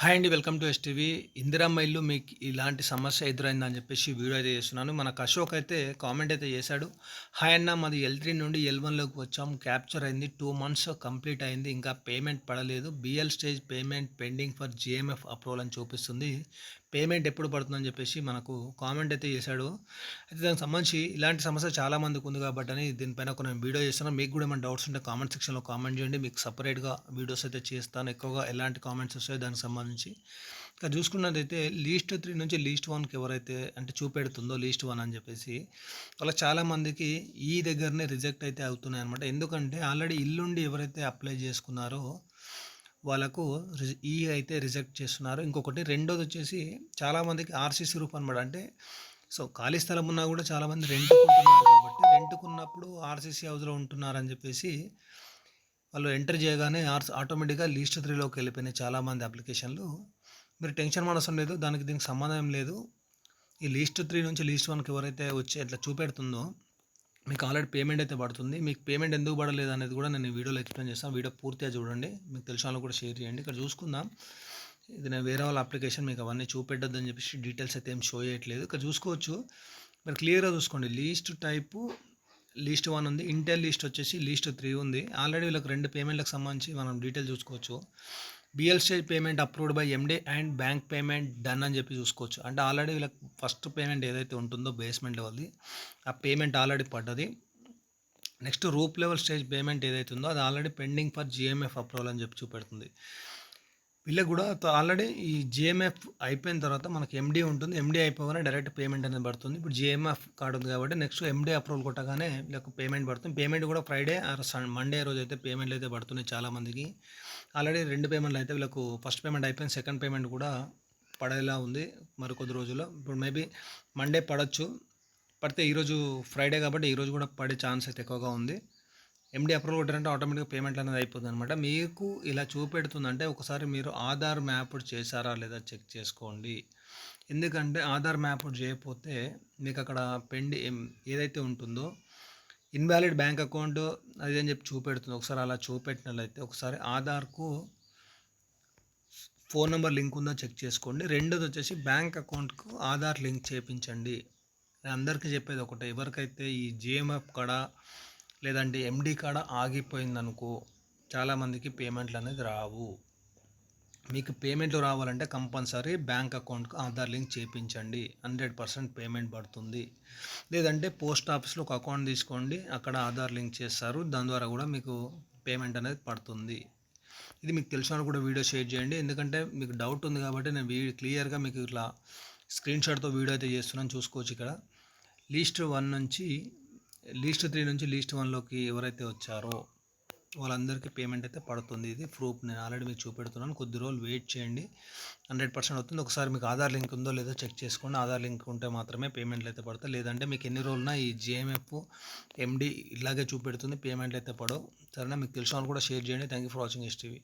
Hi అండి welcome to STV. Indiramma ఇల్లు మీకు ఇలాంటి సమస్య ఎదురైందని చెప్పేసి వీడియో అయితే చేస్తున్నాను. మనకు అశోక్ అయితే కామెంట్ అయితే చేశాడు. హాయ్ అన్న మాది ఎల్ త్రీ నుండి ఎల్ వన్లోకి వచ్చాం క్యాప్చర్ అయింది టూ మంత్స్ కంప్లీట్ అయింది. ఇంకా పేమెంట్ పడలేదు. BL stage payment pending for GMF approval అని చూపిస్తుంది. పేమెంట్ ఎప్పుడు పడుతుందని చెప్పేసి మనకు కామెంట్ అయితే చేశాడు. అయితే దానికి సంబంధించి ఇలాంటి సమస్య చాలా మందికి ఉంది కాబట్టి అని దీనిపైన ఒక నేను వీడియో చేస్తున్నాను మీకు కూడా ఏమైనా డౌట్స్ ఉంటే కామెంట్ సెక్షన్లో కామెంట్ చేయండి. మీకు సపరేట్గా వీడియోస్ అయితే చేస్తాను. ఎక్కువగా ఎలాంటి కామెంట్స్ వస్తాయో దానికి సంబంధించి. ఇంకా చూసుకున్నదైతే లీస్ట్ త్రీ నుంచి లీస్ట్ వన్కి ఎవరైతే అంటే చూపెడుతుందో లీస్ట్ వన్ అని చెప్పేసి వాళ్ళ చాలామందికి ఈ దగ్గరనే రిజెక్ట్ అయితే అవుతున్నాయి అనమాట ఎందుకంటే ఆల్రెడీ ఇల్లుండి ఎవరైతే అప్లై చేసుకున్నారో వాళ్ళకు ఈ అయితే రిజెక్ట్ చేస్తున్నారు. ఇంకొకటి రెండోది వచ్చేసి చాలామందికి ఆర్సీసీ రూప్ అనమాట అంటే సో ఖాళీ స్థలం ఉన్నా కూడా చాలామంది రెంట్కుంటున్నారు కాబట్టి రెంట్కున్నప్పుడు ఆర్సీసీ హౌస్లో ఉంటున్నారని చెప్పేసి వాళ్ళు ఎంటర్ చేయగానే ఆర్స్ ఆటోమేటిక్గా లీస్ట్ త్రీలోకి వెళ్ళిపోయినాయి చాలామంది అప్లికేషన్లు. మీరు టెన్షన్ అవసరం లేదు దానికి దీనికి సంబంధం లేదు. ఈ లీస్ట్ త్రీ నుంచి లీస్ట్ వన్కి ఎవరైతే వచ్చి ఇట్లా చూపెడుతుందో మీకు ఆల్రెడీ పేమెంట్ అయితే పడుతుంది. మీకు పేమెంట్ ఎందుకు పడలేదు అనేది కూడా నేను వీడియోలో ఎక్స్ప్లెయిన్ చేస్తాను వీడియో పూర్తిగా చూడండి. మీకు తెలిసిన వాళ్ళు కూడా షేర్ చేయండి. ఇక్కడ చూసుకుందాం. ఇది నేను వేరే వాళ్ళ అప్లికేషన్ మీకు అవన్నీ చూపెట్టద్దని చెప్పేసి డీటెయిల్స్ అయితే ఏం షో చేయట్లేదు. ఇక్కడ చూసుకోవచ్చు. మీరు క్లియర్గా చూసుకోండి. లీస్ట్ టైపు లీస్ట్ వన్ ఉంది. ఇంటెల్ లీస్ట్ వచ్చేసి లీస్ట్ త్రీ ఉంది. ఆల్రెడీ వీళ్ళకి రెండు పేమెంట్లకు సంబంధించి మనం డీటెయిల్ చూసుకోవచ్చు. BL stage payment approved by ఎండే అండ్ బ్యాంక్ పేమెంట్ డన్ అని చెప్పి చూసుకోవచ్చు. అంటే ఆల్రెడీ వీళ్ళకి ఫస్ట్ పేమెంట్ ఏదైతే ఉంటుందో బేస్మెంట్ లెవెల్ది ఆ పేమెంట్ ఆల్రెడీ పడ్డది. Next roof level stage payment ఏదైతే ఉందో అది already pending for GMF approval అని చెప్పి చూపెడుతుంది. వీళ్ళకి కూడా ఆల్రెడీ ఈ జిఎంఎఫ్ అయిపోయిన తర్వాత మనకి ఎండి ఉంటుంది. ఎండి అయిపోగానే డైరెక్ట్ పేమెంట్ అనేది పడుతుంది. ఇప్పుడు జిఎంఎఫ్ కార్డు ఉంది కాబట్టి నెక్స్ట్ ఎండి అప్రూవల్ కొట్టగానే వీళ్ళకి పేమెంట్ పడుతుంది. పేమెంట్ కూడా ఫ్రైడే ఆర్ మండే రోజు అయితే పేమెంట్లు అయితే పడుతున్నాయి చాలామందికి ఆల్రెడీ రెండు పేమెంట్లు అయితే వీళ్ళకు ఫస్ట్ పేమెంట్ అయిపోయింది. సెకండ్ పేమెంట్ కూడా పడేలా ఉంది మరి కొద్ది రోజుల్లో. ఇప్పుడు మేబీ మండే పడవచ్చు పడితే ఈరోజు ఫ్రైడే కాబట్టి ఈరోజు కూడా పడే ఛాన్స్ అయితే ఎక్కువగా ఉంది. ఎండి అప్రూవల్ కొట్టారంటే ఆటోమేటిక్గా పేమెంట్ అనేది అయిపోతుంది అనమాట మీకు ఇలా చూపెడుతుందంటే ఒకసారి మీరు ఆధార్ మ్యాప్ చేశారా లేదా చెక్ చేసుకోండి. ఎందుకంటే ఆధార్ మ్యాప్ చేయకపోతే మీకు అక్కడ పెండి ఏదైతే ఉంటుందో ఇన్వాలిడ్ బ్యాంక్ అకౌంట్ అది అని చెప్పి చూపెడుతుంది. ఒకసారి అలా చూపెట్టినట్లయితే ఒకసారి ఆధార్కు ఫోన్ నెంబర్ లింక్ ఉందో చెక్ చేసుకోండి. రెండోది వచ్చేసి బ్యాంక్ అకౌంట్కు ఆధార్ లింక్ చేయించండి నేను అందరికీ చెప్పేది ఒకటే ఎవరికైతే ఈ జిఎంఎఫ్ కడ లేదంటే ఎండి కాడ ఆగిపోయిందనుకో చాలామందికి పేమెంట్లు అనేది రావు. మీకు పేమెంట్లు రావాలంటే కంపల్సరీ బ్యాంక్ అకౌంట్కి ఆధార్ లింక్ చేయించండి హండ్రెడ్ పర్సెంట్ పేమెంట్ పడుతుంది. లేదంటే పోస్ట్ ఆఫీస్లో ఒక అకౌంట్ తీసుకోండి అక్కడ ఆధార్ లింక్ చేస్తారు దాని ద్వారా కూడా మీకు పేమెంట్ అనేది పడుతుంది. ఇది మీకు తెలిసిన కూడా వీడియో షేర్ చేయండి. ఎందుకంటే మీకు డౌట్ ఉంది కాబట్టి నేను వీ క్లియర్గా మీకు ఇట్లా స్క్రీన్ షాట్తో వీడియో అయితే చేస్తున్నాను. చూసుకోవచ్చు ఇక్కడ. లీస్ట్ వన్ నుంచి లీస్ట్ త్రీ నుంచి లీస్ట్ వన్లోకి ఎవరైతే వచ్చారో వాళ్ళందరికీ పేమెంట్ అయితే పడుతుంది. ఇది ప్రూఫ్ నేను ఆల్రెడీ మీకు చూపెడుతున్నాను. కొద్ది రోజులు వెయిట్ చేయండి. హండ్రెడ్ పర్సెంట్ అవుతుంది. ఒకసారి మీకు ఆధార్ లింక్ ఉందో లేదో చెక్ చేసుకోండి. ఆధార్ లింక్ ఉంటే మాత్రమే పేమెంట్లు అయితే పడతాయి. లేదంటే మీకు ఎన్ని రోజులున్నా ఈ జిఎంఎఫ్ ఎండి ఇలాగే చూపెడుతుంది. పేమెంట్లు అయితే పడవు. సరేనా? మీకు తెలిసిన వాళ్ళు కూడా షేర్ చేయండి. Thank you for watching STV